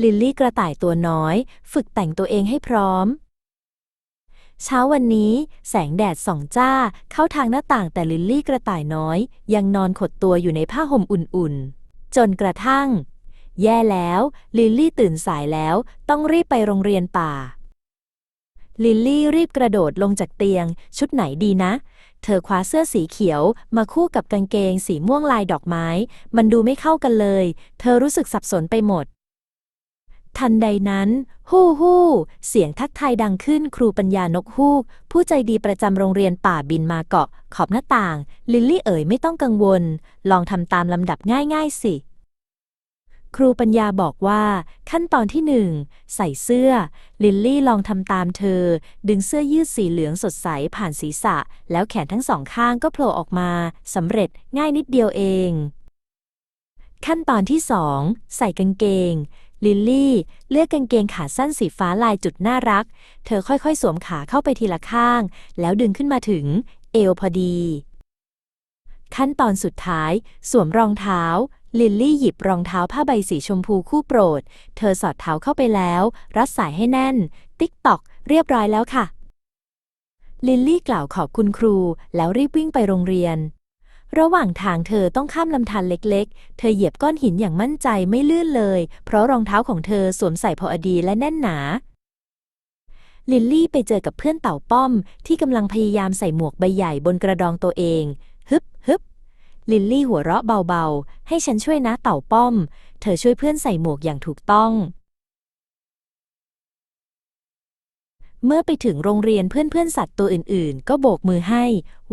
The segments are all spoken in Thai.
ลิลลี่กระต่ายตัวน้อย ฝึกแต่งตัวเองให้พร้อม เช้าวันนี้แสงแดดส่องจ้าเข้าทางหน้าต่างแต่ลิลลี่กระต่ายน้อย ยังนอนขดตัวอยู่ในผ้าห่มอุ่นๆ จนกระทั่ง แย่แล้ว ลิลลี่ตื่นสายแล้วต้องรีบไปโรงเรียนป่า ลิลลี่รีบกระโดดลงจากเตียง ชุดไหนดีนะ เธอคว้าเสื้อสีเขียว มาคู่กับกางเกงสีม่วงลายดอกไม้ มันดูไม่เข้ากันเลย เธอรู้สึกสับสนไปหมด ทันใดนั้น ฮู้ฮู้เสียงทักทายดังขึ้นครูปัญญานกฮูก ผู้ใจดีประจำโรงเรียนป่าบินมาเกาะขอบหน้าต่าง ลิลลี่เอ๋ยไม่ต้องกังวล ลองทำตามลำดับง่ายๆสิ ครูปัญญาบอกว่า ขั้นตอนที่หนึ่งใส่เสื้อ ลิลลี่ลองทำตามเธอ ดึงเสื้อยืดสีเหลืองสดใสผ่านศีรษะ แล้วแขนทั้งสองข้างก็โผล่ออกมาสำเร็จง่ายนิดเดียวเองขั้นตอนที่สองใส่กางเกง ลิลลี่ เลือกกางเกงขาสั้นสีฟ้าลายจุดน่ารัก เธอค่อยๆ สวมขาเข้าไปทีละข้าง แล้วดึงขึ้นมาถึง เอวพอดี ขั้นตอนสุดท้าย สวมรองเท้า ลิลลี่หยิบรองเท้าผ้าใบสีชมพูคู่โปรด เธอสอดเท้าเข้าไปแล้ว รัดสายให้แน่น ติ๊กตอก เรียบร้อยแล้วค่ะ ลิลลี่กล่าวขอบคุณครู แล้วรีบวิ่งไปโรงเรียน ระหว่างทางเธอต้องข้ามลำธารเล็กๆ เธอเหยียบก้อนหินอย่างมั่นใจไม่ลื่นเลย เพราะรองเท้าของเธอสวมใส่พอดีและแน่นหนา ลิลลี่ไปเจอกับเพื่อนเต่าป้อม ที่กำลังพยายามใส่หมวกใบใหญ่บนกระดองตัวเอง ฮึบฮึบลิลลี่หัวเราะเบาๆ ให้ฉันช่วยนะเต่าป้อม เธอช่วยเพื่อนใส่หมวกอย่างถูกต้อง เมื่อไปถึงโรงเรียนเพื่อนๆสัตว์ตัวอื่นๆ ก็โบกมือให้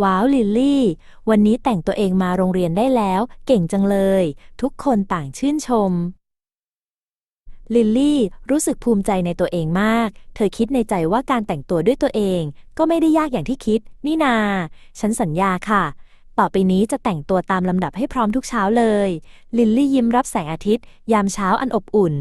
ว้าวลิลลี่ วันนี้แต่งตัวเองมาโรงเรียนได้แล้ว เก่งจังเลย ทุกคนต่างชื่นชม ลิลลี่รู้สึกภูมิใจในตัวเองมาก เธอคิดในใจว่าการแต่งตัวด้วยตัวเอง ก็ไม่ได้ยากอย่างที่คิด นี่นา ฉันสัญญาค่ะ ต่อไปนี้จะแต่งตัวตามลำดับให้พร้อมทุกเช้าเลย ลิลลี่ยิ้มรับแสงอาทิตย์ ยามเช้าอันอบอุ่น